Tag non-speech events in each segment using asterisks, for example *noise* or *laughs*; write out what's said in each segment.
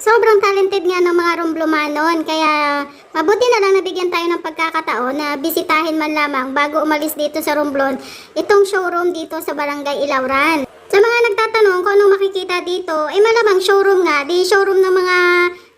Sobrang talented nga ng mga Romblomanon, kaya mabuti na lang nabigyan tayo ng pagkakataon na bisitahin man lamang bago umalis dito sa Romblon, itong showroom dito sa Barangay Ilauran. Sa mga nagtatanong kung anong makikita dito, eh malamang showroom nga, di showroom ng mga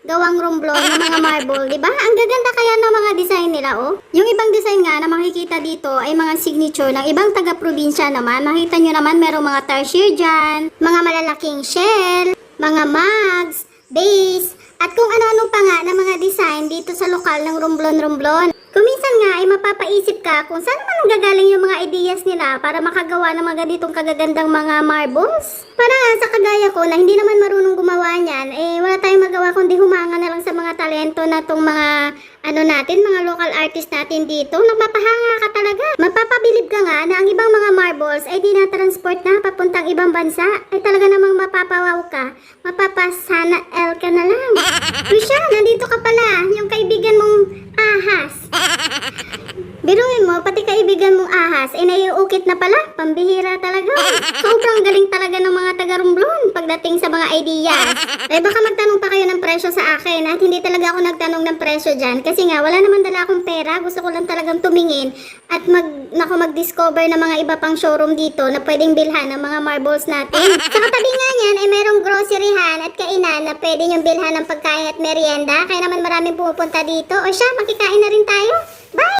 gawang romblon ng mga *laughs* marble, di ba? Ang gaganda kaya ng mga design nila, oh. Yung ibang design nga na makikita dito ay mga signature ng ibang taga-probinsya naman. Makita nyo naman merong mga tarsier dyan, mga malalaking shell, mga mugs, base, at kung ano-ano pa nga na mga design dito sa lokal ng romblon-romblon. Kuminsan nga ay mapapaisip ka kung saan man gagaling yung mga ideas nila para makagawa ng mga ganitong kagagandang mga marbles. Para nga sa kagaya ko na hindi naman marunong gumawa niyan, eh wala tayong magawa kundi humanga na lang sa mga talento na tong mga ano natin, mga local artist natin dito. Nagpapahanga ka talaga. Mapapabilib ka nga na ang ibang mga marbles ay di na-transport na papuntang ibang bansa. Ay talaga namang mapapawaw ka. Mapapasana L ka na lang. Risha, nandito ka pala. Yung kaibigan mong ahas. Biruin mo, pati kaibigan mong ahas, eh naiukit na pala. Pambihira talaga. Sobrang galing talaga ng mga taga-rumblon pagdating sa mga ideas. Eh baka magtanong presyo sa akin at hindi talaga ako nagtanong ng presyo dyan. Kasi nga, wala naman dala akong pera. Gusto ko lang talagang tumingin at mag, nako, mag-discover ng mga iba pang showroom dito na pwedeng bilhan ng mga marbles natin. *laughs* Sa katabi nga niyan ay merong groceryhan at kainan na pwede niyong bilhan ng pagkain at merienda. Kaya naman maraming pumupunta dito. O siya, makikain na rin tayo. Bye!